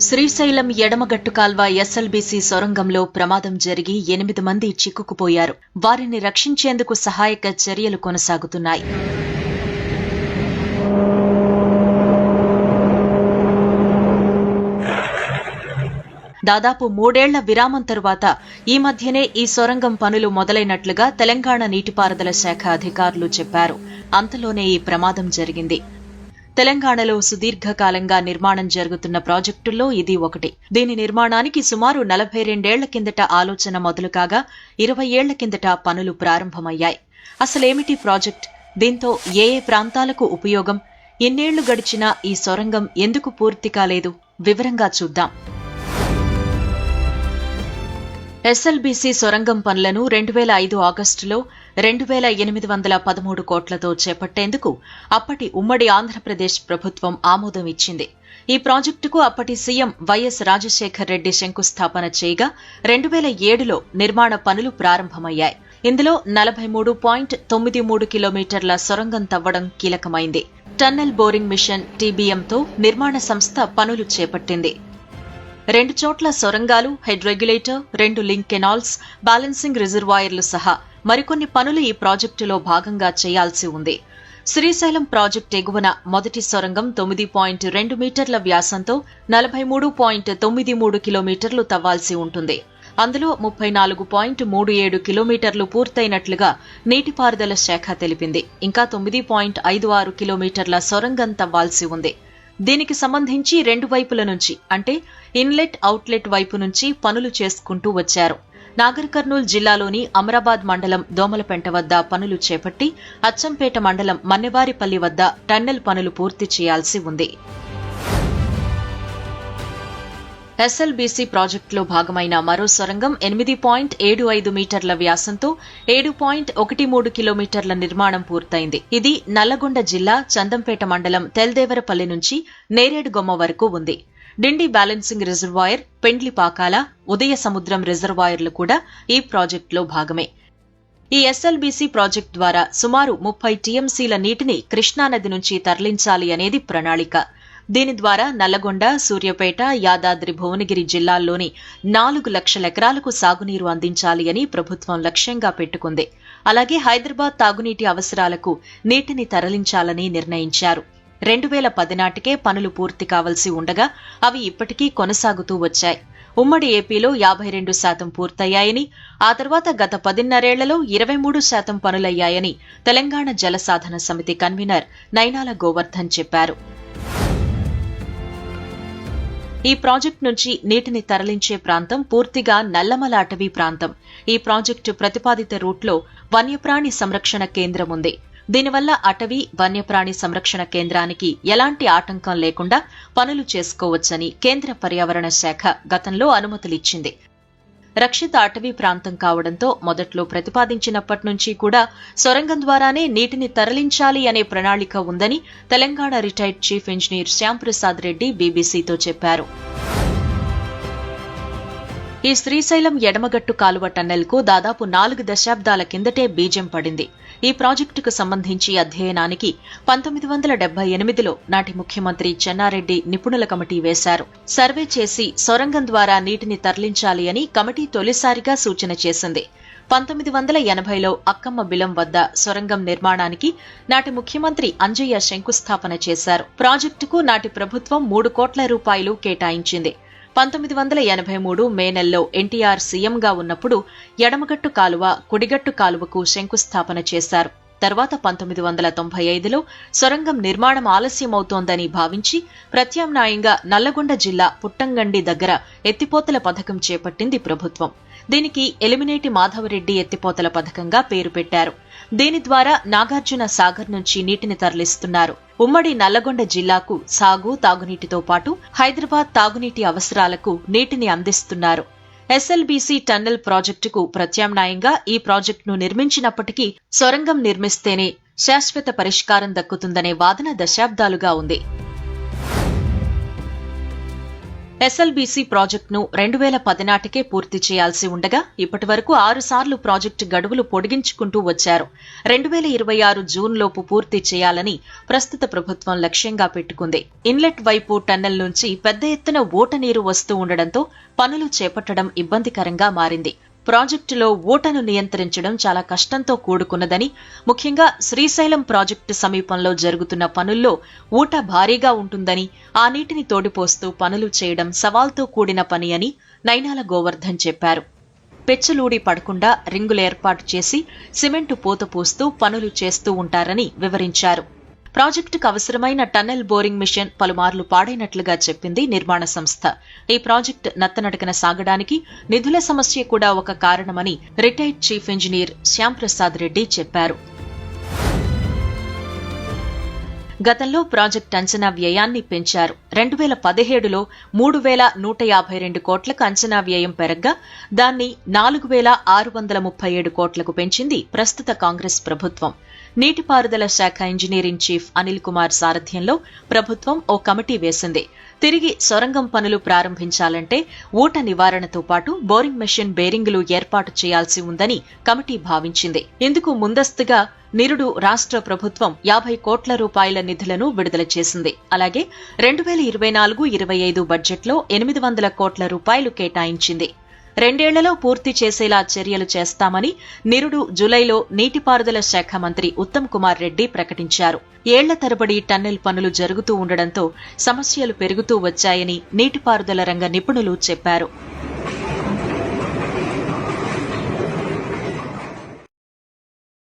శ్రీశైలం ఎడమగట్టు కాల్వ SLBC సొరంగంలో ప్రమాదం జరిగి ఎనిమిది మంది చిక్కుకుపోయారు. వారిని రక్షించేందుకు సహాయక చర్యలు కొనసాగుతున్నాయి. దాదాపు మూడేళ్ళ విరామం తరువాత ఈ మధ్యనే ఈ సొరంగం పనులు మొదలైనట్లుగా తెలంగాణ నీటిపారుదల శాఖ అధికారులు చెప్పారు. అంతలోనే ఈ ప్రమాదం జరిగింది. తెలంగాణలో సుదీర్ఘకాలంగా నిర్మాణం జరుగుతున్న ప్రాజెక్టుల్లో ఇది ఒకటి. దీని నిర్మాణానికి సుమారు నలభై రెండేళ్ళ కిందట ఆలోచన మొదలు కాగా ఇరవై ఏళ్ళ కిందట పనులు ప్రారంభమయ్యాయి. అసలేమిటి ప్రాజెక్ట్? దీంతో ఏ ఏ ప్రాంతాలకు ఉపయోగం? ఎన్నేళ్ళు గడిచినా ఈ సొరంగం ఎందుకు పూర్తి కాలేదు? వివరంగా చూద్దాం. ఎస్ఎల్బీసీ సొరంగం పనులను రెండు వేల ఐదు ఆగస్టులో రెండు వేల ఎనిమిది వందల పదమూడు కోట్లతో చేపట్టేందుకు అప్పటి ఉమ్మడి ఆంధ్రప్రదేశ్ ప్రభుత్వం ఆమోదం ఇచ్చింది. ఈ ప్రాజెక్టుకు అప్పటి సీఎం వైఎస్ రాజశేఖర్ రెడ్డి శంకుస్థాపన చేయగా రెండు వేల ఏడులో నిర్మాణ పనులు ప్రారంభమయ్యాయి. ఇందులో నలభై మూడు పాయింట్ తొమ్మిది మూడు కిలోమీటర్ల సొరంగం తవ్వడం కీలకమైంది. టన్నెల్ బోరింగ్ మిషన్ టీబీఎంతో నిర్మాణ సంస్థ పనులు చేపట్టింది. రెండు చోట్ల సొరంగాలు హెడ్ రెగ్యులేటర్ రెండు లింక్ కెనాల్స్ బ్యాలెన్సింగ్ రిజర్వాయర్లు సహా మరికొన్ని పనులు ఈ ప్రాజెక్టులో భాగంగా చేయాల్సి ఉంది. శ్రీశైలం ప్రాజెక్టు ఎగువన మొదటి సొరంగం తొమ్మిది పాయింట్ రెండు మీటర్ల వ్యాసంతో నలభై మూడు పాయింట్ తొమ్మిది మూడు కిలోమీటర్లు తవ్వాల్సి ఉంటుంది. అందులో ముప్పై నాలుగు పాయింట్ మూడు ఏడు కిలోమీటర్లు పూర్తయినట్లుగా నీటిపారుదల శాఖ తెలిపింది. ఇంకా తొమ్మిది పాయింట్ ఐదు ఆరు కిలోమీటర్ల సొరంగం తవ్వాల్సి ఉంది. దీనికి సంబంధించి రెండు వైపుల నుంచి అంటే ఇన్లెట్ అవుట్లెట్ వైపు నుంచి పనులు చేసుకుంటూ వచ్చారు. నాగర్ కర్నూల్ జిల్లాలోని అమరాబాద్ మండలం దోమలపెంట వద్ద పనులు చేపట్టి అచ్చంపేట మండలం మన్నెవారిపల్లి వద్ద టన్నెల్ పనులు పూర్తి చేయాల్సి ఉంది. ఎస్ఎల్బీసీ ప్రాజెక్టులో భాగమైన మరో సొరంగం ఎనిమిది పాయింట్ ఏడు ఐదు మీటర్ల వ్యాసంతో ఏడు పాయింట్ ఒకటి మూడు కిలోమీటర్ల నిర్మాణం పూర్తయింది. ఇది నల్లగొండ జిల్లా చందంపేట మండలం తెల్దేవరపల్లి నుంచి నేరేడుగొమ్మ వరకు ఉంది. డిండి బ్యాలెన్సింగ్ రిజర్వాయర్ పెండ్లిపాకాల ఉదయ సముద్రం రిజర్వాయర్లు కూడా ఈ ప్రాజెక్టులో భాగమే. ఈ ఎస్ఎల్బీసీ ప్రాజెక్టు ద్వారా సుమారు ముప్పై టీఎంసీల నీటిని కృష్ణానది నుంచి తరలించాలి అనేది ప్రణాళిక. దీని ద్వారా నల్లగొండ సూర్యాపేట యాదాద్రి భువనగిరి జిల్లాల్లోని నాలుగు లక్షల ఎకరాలకు సాగునీరు అందించాలి అని ప్రభుత్వం లక్ష్యంగా పెట్టుకుంది. అలాగే హైదరాబాద్ తాగునీటి అవసరాలకు నీటిని తరలించాలని నిర్ణయించారు. రెండు వేల పది నాటికే పనులు పూర్తి కావలసి ఉండగా అవి ఇప్పటికీ కొనసాగుతూ వచ్చాయి. ఉమ్మడి ఏపీలో యాభై రెండు శాతం పూర్తయ్యాయని ఆ తర్వాత గత పదిన్నరేళ్ళలో ఇరవై మూడు శాతం పనులయ్యాయని తెలంగాణ జలసాధన సమితి కన్వీనర్ నైనాల గోవర్ధన్ చెప్పారు. ఈ ప్రాజెక్టు నుంచి నీటిని తరలించే ప్రాంతం పూర్తిగా నల్లమల అటవీ ప్రాంతం. ఈ ప్రాజెక్టు ప్రతిపాదిత రూట్లో వన్యప్రాణి సంరక్షణ కేంద్రం ఉంది. దీనివల్ల అటవీ వన్యప్రాణి సంరక్షణ కేంద్రానికి ఎలాంటి ఆటంకం లేకుండా పనులు చేసుకోవచ్చని కేంద్ర పర్యావరణ శాఖ గతంలో అనుమతులిచ్చింది. రక్షిత అటవీ ప్రాంతం కావడంతో మొదట్లో ప్రతిపాదించినప్పటి నుంచి కూడా సొరంగం ద్వారానే నీటిని తరలించాలి అనే ప్రణాళిక ఉందని Telangana retired chief engineer Shyamprasad Reddy బీబీసీతో చెప్పారు. ఈ శ్రీశైలం ఎడమగట్టు కాలువ టన్నెల్కు దాదాపు నాలుగు దశాబ్దాల కిందటే బీజం పడింది. ఈ ప్రాజెక్టుకు సంబంధించి అధ్యయనానికి పంతొమ్మిది వందల డెబ్బై ఎనిమిదిలో నాటి ముఖ్యమంత్రి చెన్నారెడ్డి నిపుణుల కమిటీ వేశారు. సర్వే చేసి సొరంగం ద్వారా నీటిని తరలించాలి అని కమిటీ తొలిసారిగా సూచన చేసింది. పంతొమ్మిది వందల ఎనభైలో అక్కమ్మ బిలం వద్ద సొరంగం నిర్మాణానికి నాటి ముఖ్యమంత్రి అంజయ్య శంకుస్థాపన చేశారు. ప్రాజెక్టుకు నాటి ప్రభుత్వం మూడు కోట్ల రూపాయలు కేటాయించింది. పంతొమ్మిది వందల ఎనభై మూడు మే నెలలో ఎన్టీఆర్ సీఎంగా ఉన్నప్పుడు ఎడమగట్టు కాలువ కుడిగట్టు కాలువకు శంకుస్థాపన చేశారు. తర్వాత పంతొమ్మిది వందల తొంభై ఐదులో సొరంగం నిర్మాణం ఆలస్యమవుతోందని భావించి ప్రత్యామ్నాయంగా నల్లగొండ జిల్లా పుట్టంగండి దగ్గర ఎత్తిపోతల పథకం చేపట్టింది ప్రభుత్వం. దీనికి ఎలిమినేటి మాధవరెడ్డి ఎత్తిపోతల పథకంగా పేరు పెట్టారు. దీని ద్వారా నాగార్జున సాగర్ నుంచి నీటిని తరలిస్తున్నారు. ఉమ్మడి నల్లగొండ జిల్లాకు సాగు తాగునీటితో పాటు హైదరాబాద్ తాగునీటి అవసరాలకు నీటిని అందిస్తున్నారు. ఎస్ఎల్బీసీ టన్నెల్ ప్రాజెక్టుకు ప్రత్యామ్నాయంగా ఈ ప్రాజెక్టును నిర్మించినప్పటికీ సొరంగం నిర్మిస్తేనే శాశ్వత పరిష్కారం దక్కుతుందనే వాదన దశాబ్దాలుగా ఉంది. ఎస్ఎల్బీసీ ప్రాజెక్టును రెండు వేల పది నాటికే పూర్తి చేయాల్సి ఉండగా ఇప్పటి వరకు ఆరు సార్లు ప్రాజెక్టు గడువులు పొడిగించుకుంటూ వచ్చారు. రెండు వేల ఇరవై ఆరు జూన్ లోపు పూర్తి చేయాలని ప్రస్తుత ప్రభుత్వం లక్ష్యంగా పెట్టుకుంది. ఇన్లెట్ వైపు టన్నెల్ నుంచి పెద్ద ఎత్తున ఓట నీరు వస్తూ ఉండడంతో పనులు చేపట్టడం ఇబ్బందికరంగా మారింది. ప్రాజెక్టులో ఓటను నియంత్రించడం చాలా కష్టంతో కూడుకున్నదని ముఖ్యంగా శ్రీశైలం ప్రాజెక్టు సమీపంలో జరుగుతున్న పనుల్లో ఊట భారీగా ఉంటుందని ఆ నీటిని తోడిపోస్తూ పనులు చేయడం సవాల్తో కూడిన పని అని నైనాల గోవర్ధన్ చెప్పారు. పెచ్చలూడి పడకుండా రింగులు ఏర్పాటు చేసి సిమెంటు పూత పూస్తూ పనులు చేస్తూ ఉంటారని వివరించారు. ప్రాజెక్టుకు అవసరమైన టన్నెల్ బోరింగ్ మిషన్ పలుమార్లు పాడైనట్లుగా చెప్పింది నిర్మాణ సంస్థ. ఈ ప్రాజెక్టు నత్తనడకన సాగడానికి నిధుల సమస్య కూడా ఒక కారణమని retired chief engineer Shyamprasad Reddy చెప్పారు. గతంలో ప్రాజెక్ట్ అంచనా వ్యయాన్ని పెంచారు. రెండు వేల పదిహేడులో మూడు వేల నూట యాభై రెండు కోట్లకు అంచనా వ్యయం పెరగ్గా దాన్ని నాలుగు వేల ఆరు వందల ముప్పై ఏడు కోట్లకు పెంచింది ప్రస్తుత కాంగ్రెస్ ప్రభుత్వం. నీటిపారుదల శాఖ ఇంజనీరింగ్ చీఫ్ అనిల్ కుమార్ సారథ్యంలో ప్రభుత్వం ఓ కమిటీ వేసింది. తిరిగి సొరంగం పనులు ప్రారంభించాలంటే ఊట నివారణతో పాటు బోరింగ్ మెషిన్ బేరింగులు ఏర్పాటు చేయాల్సి ఉందని కమిటీ భావించింది. ఇందుకు ముందస్తుగా నిరుడు రాష్ట్ర ప్రభుత్వం యాభై కోట్ల రూపాయల నిధులను విడుదల చేసింది. అలాగే రెండు వేల ఇరవై నాలుగు ఇరవై ఐదు బడ్జెట్లో ఎనిమిది వందల కోట్ల రూపాయలు కేటాయించింది. రెండేళ్ళలో పూర్తి చేసేలా చర్యలు చేస్తామని నిరుడు జులైలో నీటిపారుదల శాఖ మంత్రి ఉత్తమ్ కుమార్ రెడ్డి ప్రకటించారు. ఏళ్ళ తరబడి టన్నెల్ పనులు జరుగుతూ ఉండడంతో సమస్యలు పెరుగుతూ వచ్చాయని నీటిపారుదల రంగ నిపుణులు చెప్పారు.